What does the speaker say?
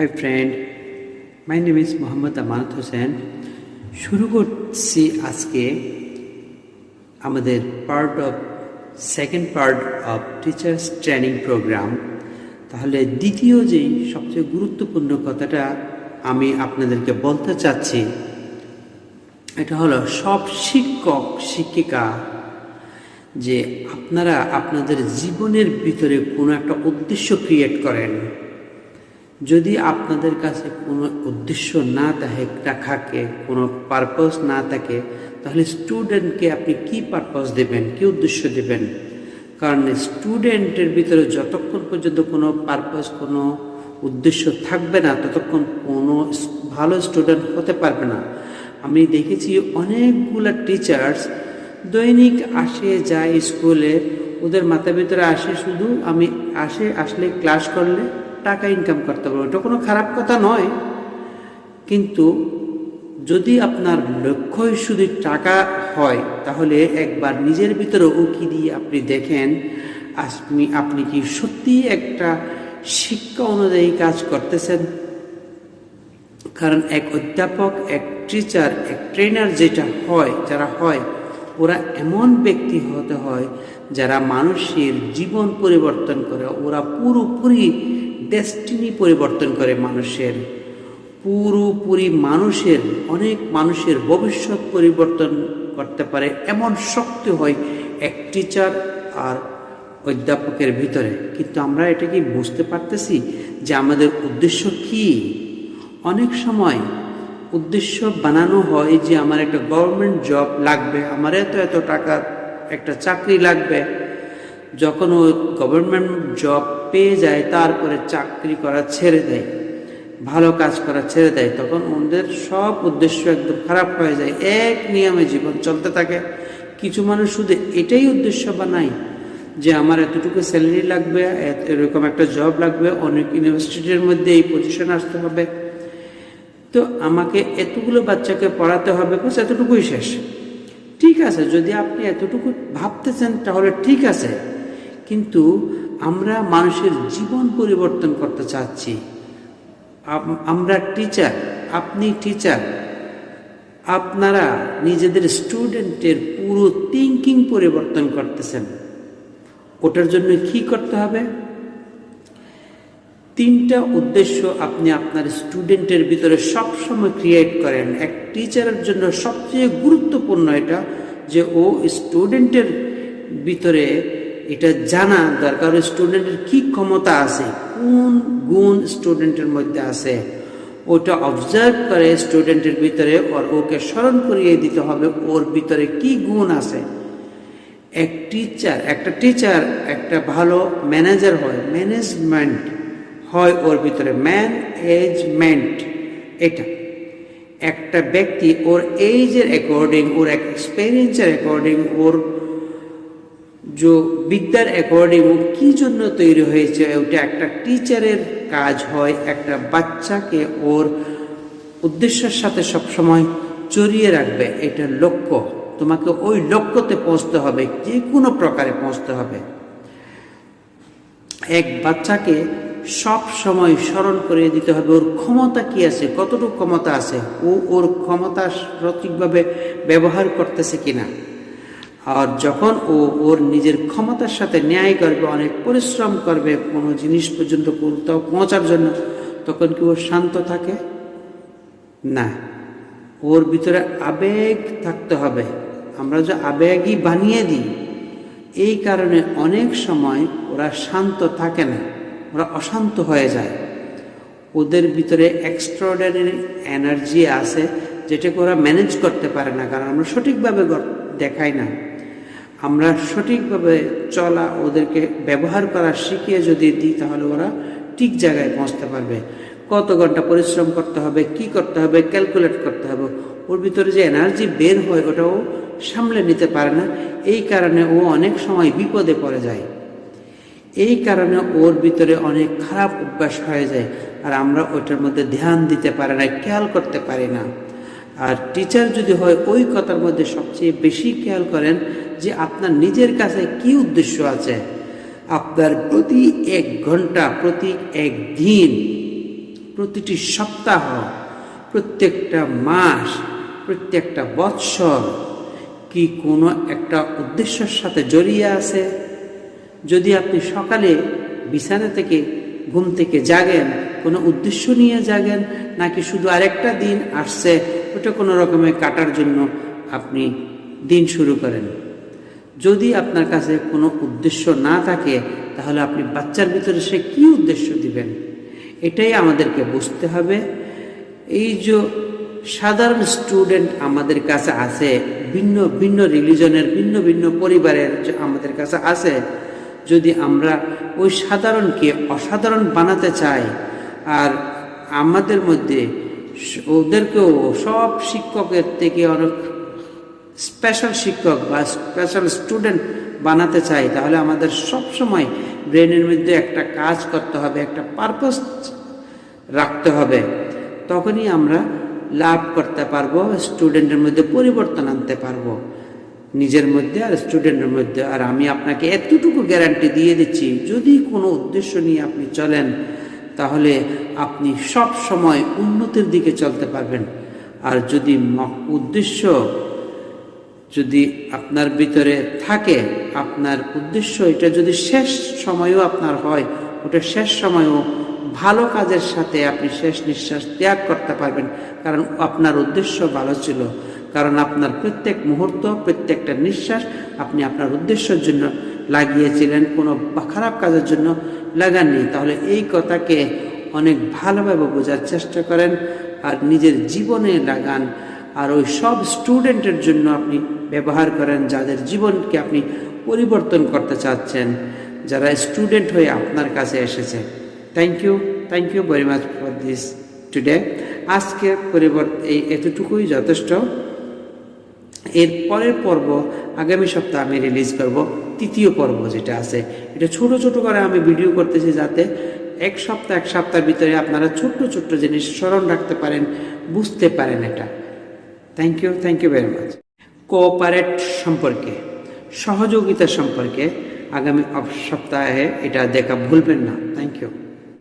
Hi friend my name is Mohammad Amanat Hossain শুরু করছি আজকে আমাদের part of second part of teachers training program তাহলে দ্বিতীয় যেই সবচেয়ে গুরুত্বপূর্ণ কথাটা আমি আপনাদেরকে বলতে চাচ্ছি, এটা হলো সব শিক্ষক, শিক্ষিকা, যে আপনারা আপনাদের জীবনের ভিতরে কোনো একটা উদ্দেশ্য ক্রিয়েট করেন। যদি আপনাদের কাছে কোনো উদ্দেশ্য না থাকে থাকে কোনো পারপাস না থাকে, তাহলে স্টুডেন্টকে আপনি কি পারপাস দেবেন? কি উদ্দেশ্য দেবেন? কারণ স্টুডেন্টের ভিতরে যতক্ষণ পর্যন্ত কোনো পারপাস কোনো উদ্দেশ্য থাকবে না, ততক্ষণ কোনো ভালো স্টুডেন্ট হতে পারবে না। আমি দেখেছি অনেকগুলো টিচার্স দৈনিক আসে, যায় স্কুলে ওদের মাথার ভিতরে আসে শুধু আমি আসে, আসলে ক্লাস করলে টাকা ইনকাম করতে পারব। এটা কোনো খারাপ কথা নয়। কিন্তু যদি আপনার লক্ষ্যই শুধু টাকা হয়, তাহলে একবার নিজের ভিতরে উকি দিয়ে আপনি দেখেন, আপনি আপনি কি সত্যি একটা শিক্ষা অনুযায়ী কাজ করতেছেন? কারণ এক অধ্যাপক, এক টিচার এক ট্রেনার যেটা হয়, যারা হয়, ওরা এমন ব্যক্তি হতে হয়, যারা মানুষের জীবন পরিবর্তন করে, ওরা পুরোপুরি ডেস্টিনি পরিবর্তন করে মানুষের, পুরোপুরি মানুষের, অনেক মানুষের ভবিষ্যৎ পরিবর্তন করতে পারে, এমন শক্তি হয় এক টিচার আর অধ্যাপকের ভিতরে। কিন্তু আমরা এটা কি বুঝতে পারতেছি যে আমাদের উদ্দেশ্য কি? অনেক সময় উদ্দেশ্য বানানো হয় যে আমার একটা গভর্নমেন্ট জব লাগবে, আমার এত এত টাকার একটা চাকরি লাগবে। যখন ও গভর্নমেন্ট জব পেয়ে যায়, তারপরে চাকরি করা ছেড়ে দেয়, ভালো কাজ করা ছেড়ে দেয়, তখন ওদের সব উদ্দেশ্য একদম খারাপ হয়ে যায়। এক নিয়মে জীবন চলতে থাকে। কিছু মানুষ শুধু এটাই উদ্দেশ্য বানায় যে আমার এতটুকু স্যালারি লাগবে এরকম একটা জব লাগবে, অনেক ইউনিভার্সিটির মধ্যে এই পজিশন আসতে হবে। তো আমাকে এতগুলো বাচ্চাকে পড়াতে হবে, বাস এতটুকুই শেষ। ঠিক আছে, যদি আপনি এতটুকু ভাবতেছেন, তাহলে ঠিক আছে। কিন্তু আমরা মানুষের জীবন পরিবর্তন করতে চাচ্ছি। আমরা টিচার আপনি টিচার আপনারা নিজেদের স্টুডেন্টের পুরো থিঙ্কিং পরিবর্তন করতেছেন। ওটার জন্য কি করতে হবে? তিনটা উদ্দেশ্য আপনি আপনার স্টুডেন্টের ভিতরে সবসময় ক্রিয়েট করেন। এক টিচারের জন্য সবচেয়ে গুরুত্বপূর্ণ এটা যে ও স্টুডেন্টের ভিতরে এটা জানা দরকার স্টুডেন্টের কি ক্ষমতা আছে, কোন গুণ স্টুডেন্টের মধ্যে আছে। ওটা অবজার্ভ করে স্টুডেন্টের ভিতরে ওর ওকে স্মরণ করিয়ে দিতে হবে ওর ভিতরে কি গুণ আছে। এক টিচার একটা টিচার একটা ভালো ম্যানেজার হয় ম্যানেজমেন্ট হয় ওর ভিতরে ম্যানেজমেন্ট এটা। একটা ব্যক্তি ওর এইজের অ্যাকর্ডিং ওর এক্সপেরিয়েন্সের অ্যাকর্ডিং ওর যে বিদ্যার অ্যাকর্ডিং কী জন্য তৈরি হয়েছে, ওটা একটা টিচারের কাজ হয়, একটা বাচ্চাকে ওর উদ্দেশ্যের সাথে সবসময় চড়িয়ে রাখবে, এটা লক্ষ্য। তোমাকে ওই লক্ষ্যতে পৌঁছতে হবে, যে কোনো প্রকারে পৌঁছতে হবে। এক বাচ্চাকে সব সময় স্মরণ করে দিতে হবে, ওর ক্ষমতা কি আছে, কতটুকু ক্ষমতা আছে, ও ওর ক্ষমতা সঠিকভাবে ব্যবহার করতেছে কিনা। আর যখন ও ওর নিজের ক্ষমতার সাথে ন্যায় করবে, অনেক পরিশ্রম করবে, কোনো জিনিস পর্যন্ত কোথাও পৌঁছার জন্য, তখন কি ও শান্ত থাকে? না। ওর ভিতরে আবেগ থাকতে হবে। আমরা যে আবেগই বানিয়ে দিই, এই কারণে অনেক সময় ওরা শান্ত থাকে না, ওরা অশান্ত হয়ে যায়। ওদের ভিতরে এক্সট্রাঅর্ডিনারি এনার্জি আছে, যেটাকে ওরা ম্যানেজ করতে পারে না, কারণ আমরা সঠিকভাবে দেখাই না। আমরা সঠিকভাবে চলা, ওদেরকে ব্যবহার করা শিখিয়ে যদি দিই, তাহলে ওরা ঠিক জায়গায় পৌঁছতে পারবে। কত ঘণ্টা পরিশ্রম করতে হবে, কি করতে হবে ক্যালকুলেট করতে হবে। ওর ভিতরে যে এনার্জি বের হয়, ওটাও সামলে নিতে পারে না। এই কারণে ও অনেক সময় বিপদে পড়ে যায়। এই কারণে ওর ভিতরে অনেক খারাপ অভ্যাস হয়ে যায়। আর আমরা ওইটার মধ্যে ধ্যান দিতে পারি না, খেয়াল করতে পারি না। আর টিচার যদি হয়, ওই কথার মধ্যে সবচেয়ে বেশি খেয়াল করেন যে আপনার নিজের কাছে কি উদ্দেশ্য আছে, আপনার প্রতি এক ঘণ্টা, প্রতি এক দিন, প্রতিটি সপ্তাহ, প্রত্যেকটা মাস, প্রত্যেকটা বৎসর কি কোনো একটা উদ্দেশ্যের সাথে জড়িয়ে আছে? যদি আপনি সকালে বিছানা থেকে ঘুম থেকে জাগেন, কোনো উদ্দেশ্য নিয়ে জাগেন, নাকি শুধু আরেকটা দিন আসছে, ওটা কোনো রকমে কাটার জন্য আপনি দিন শুরু করেন? যদি আপনার কাছে কোনো উদ্দেশ্য না থাকে, তাহলে আপনি বাচ্চার ভিতরে সে কী উদ্দেশ্য দিবেন? এটাই আমাদেরকে বুঝতে হবে। এই যে সাধারণ স্টুডেন্ট আমাদের কাছে আছে, ভিন্ন ভিন্ন রিলিজনের, ভিন্ন ভিন্ন পরিবারের যে আমাদের কাছে আছে, যদি আমরা ওই সাধারণকে অসাধারণ বানাতে চাই, আর আমাদের মধ্যে ওদেরকেও সব শিক্ষকের থেকে অনেক স্পেশাল শিক্ষক বা স্পেশাল স্টুডেন্ট বানাতে চাই, তাহলে আমাদের সব সময় ব্রেনের মধ্যে একটা কাজ করতে হবে, একটা পারপাস রাখতে হবে। তখনই আমরা লাভ করতে পারব স্টুডেন্টের মধ্যে পরিবর্তন আনতে পারব। নিজের মধ্যে আর স্টুডেন্টের মধ্যে। আর আমি আপনাকে এতটুকু গ্যারান্টি দিয়ে দিচ্ছি, যদি কোনো উদ্দেশ্য নিয়ে আপনি চলেন, তাহলে আপনি সব সময় উন্নতির দিকে চলতে পারবেন। আর যদি উদ্দেশ্য যদি আপনার ভিতরে থাকে, আপনার উদ্দেশ্য এটা যদি শেষ সময়ও আপনার হয়, ওটা শেষ সময়ও ভালো কাজের সাথে আপনি শেষ নিঃশ্বাস ত্যাগ করতে পারবেন। কারণ আপনার উদ্দেশ্য ভালো ছিল। কারণ আপনার প্রত্যেক মুহূর্ত, প্রত্যেকটা নিঃশ্বাস আপনি আপনার উদ্দেশ্যের জন্য লাগিয়েছিলেন, কোনো খারাপ কাজের জন্য লাগাননি। তাহলে এই কথাকে অনেক ভালোভাবে বোঝার চেষ্টা করেন আর নিজের জীবনে লাগান। আর ওই সব স্টুডেন্টের জন্য আপনি ব্যবহার করেন, যাদের জীবনকে আপনি পরিবর্তন করতে চাচ্ছেন, যারা স্টুডেন্ট হয়ে আপনার কাছে এসেছে। Thank you thank you very much for this today আজকে পরিবর্তন এই এতটুকুই যথেষ্ট। এর পরের পর্ব আগামী সপ্তাহে আমি রিলিজ করব, তৃতীয় পর্ব যেটা আছে। এটা ছোট ছোট করে আমি ভিডিও করতেছি যাতে এক সপ্তাহ, এক সপ্তাহের ভিতরে আপনারা ছোট্ট ছোট্ট জিনিস স্মরণ রাখতে পারেন, বুঝতে পারেন এটা। Thank you thank you very much cooperate সম্পর্কে সহযোগিতা সম্পর্কে আগামী সপ্তাহে এটা দেখা ভুলবেন না। Thank you